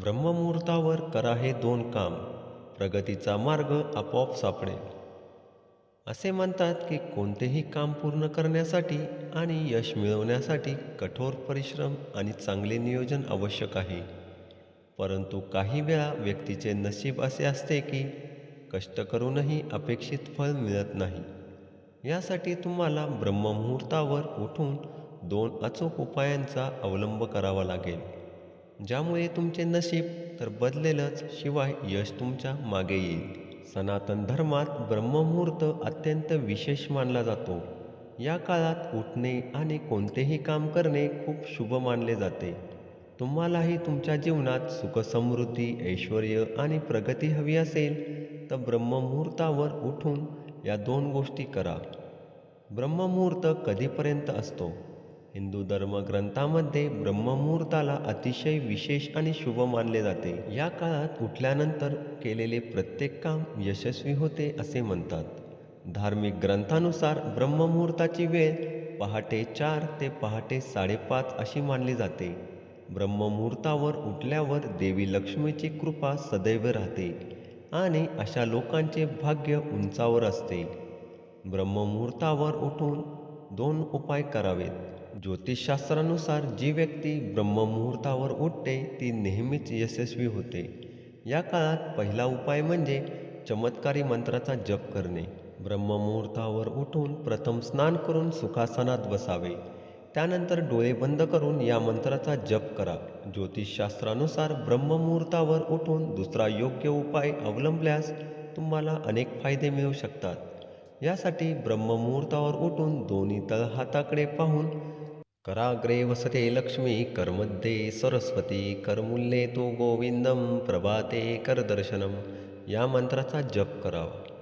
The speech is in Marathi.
ब्रह्ममुहूर्तावर करा हे दोन काम. प्रगतीचा मार्ग आपोआप सापडेल. असे म्हणतात की कोणतेही काम पूर्ण करण्यासाठी आणि यश मिळवण्यासाठी कठोर परिश्रम आणि चांगले नियोजन आवश्यक आहे. परंतु काही वेळा व्यक्तीचे नशीब असे असते की कष्ट करूनही अपेक्षित फळ मिळत नाही. यासाठी तुम्हाला ब्रह्ममुहूर्तावर उठून दोन अचूक उपायांचा अवलंब करावा लागेल. ज्यामुळे तुमचे नशीब तर बदलेलच शिवाय यश तुमच्या मागे येईल. सनातन धर्मात ब्रह्ममुहूर्त अत्यंत विशेष मानला जातो. या काळात उठणे आणि कोणतेही काम करणे खूप शुभ मानले जाते. तुम्हालाही तुमच्या जीवनात सुखसमृद्धी ऐश्वर आणि प्रगती हवी असेल तर ब्रह्ममुहूर्तावर उठून या दोन गोष्टी करा. ब्रह्ममुहूर्त कधीपर्यंत असतो? हिंदू धर्मग्रंथामध्ये ब्रह्ममुहूर्ताला अतिशय विशेष आणि शुभ मानले जाते. या काळात उठल्यानंतर केलेले प्रत्येक काम यशस्वी होते असे म्हणतात. धार्मिक ग्रंथानुसार ब्रह्ममुहूर्ताची वेळ पहाटे चार ते पहाटे साडेपाच अशी मानली जाते. ब्रह्ममुहूर्तावर उठल्यावर देवी लक्ष्मीची कृपा सदैव राहते आणि अशा लोकांचे भाग्य उंचावर असते. ब्रह्ममुहूर्तावर उठून दोन उपाय करावेत. ज्योतिषशास्त्रानुसार जी व्यक्ती ब्रह्ममुहूर्तावर उठते ती नेहमीच यशस्वी होते. या काळात पहिला उपाय म्हणजे चमत्कारी मंत्राचा जप करणे. ब्रह्ममुहूर्तावर उठून प्रथम स्नान करून सुखासनात बसावे. त्यानंतर डोळे बंद करून या मंत्राचा जप करा. ज्योतिषशास्त्रानुसार ब्रह्ममुहूर्तावर उठून दुसरा योग्य उपाय अवलंबल्यास तुम्हाला अनेक फायदे मिळू शकतात. यासाठी ब्रह्ममुहूर्तावर उठून दोन्ही तळहाताकडे पाहून कराग्रे वसते लक्ष्मी करमध्ये सरस्वती करमुल्ये तू गोविंदम प्रभाते करदर्शनम या मंत्राचा जप करावा.